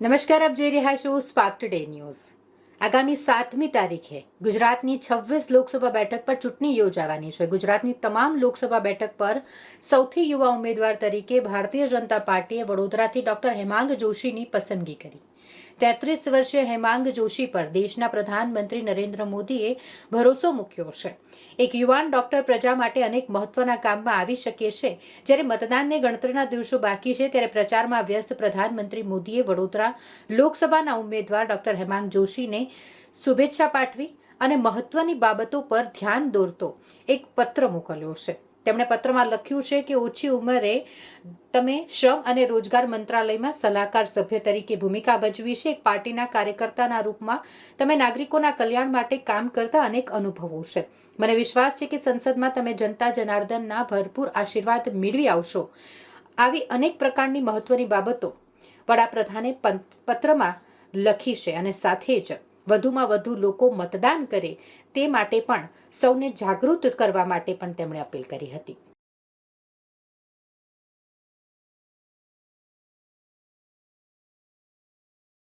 નમસ્કાર, આપ જોઈ રહ્યા છો સ્પાર્ક ટુડે ન્યૂઝ આગામી સાતમી તારીખે ગુજરાતની છવ્વીસ લોકસભા બેઠક પર ચૂંટણી યોજાવાની છે. ગુજરાતની તમામ લોકસભા બેઠક પર સૌથી યુવા ઉમેદવાર તરીકે ભારતીય જનતા પાર્ટીએ વડોદરાથી ડોક્ટર હેમાંગ જોશીની પસંદગી કરી. તેત્રીસ વર્ષીય હેમાંગ જોશી પર દેશના પ્રધાનમંત્રી નરેન્દ્ર મોદીએ ભરોસો મૂક્યો છે. એક યુવાન ડોક્ટર પ્રજા માટે અનેક મહત્વના કામમાં આવી શકે છે. જ્યારે મતદાનને ગણતરીના દિવસો બાકી છે, ત્યારે પ્રચારમાં વ્યસ્ત પ્રધાનમંત્રી મોદીએ વડોદરા લોકસભાના ઉમેદવાર ડોક્ટર હેમાંગ જોશીને શુભેચ્છા પાઠવી અને મહત્વની બાબતો પર ધ્યાન દોરતો એક પત્ર મોકલ્યો છે. તેમણે પત્રમાં લખ્યું છે કે ઓછી ઉંમરે તમે શ્રમ અને રોજગાર મંત્રાલયમાં સલાહકાર સભ્ય તરીકે ભૂમિકા ભજવી છે. એક પાર્ટીના કાર્યકર્તાના રૂપમાં તમે નાગરિકોના કલ્યાણ માટે કામ કરતા અનેક અનુભવો છે. મને વિશ્વાસ છે કે સંસદમાં તમે જનતા જનાર્દનના ભરપૂર આશીર્વાદ મેળવી આવશો. આવી અનેક પ્રકારની મહત્વની બાબતો વડાપ્રધાને પત્રમાં લખી છે અને સાથે જ વધુમાં વધુ લોકો મતદાન કરે તે માટે પણ સૌને જાગૃત કરવા માટે પણ તેમણે અપીલ કરી હતી.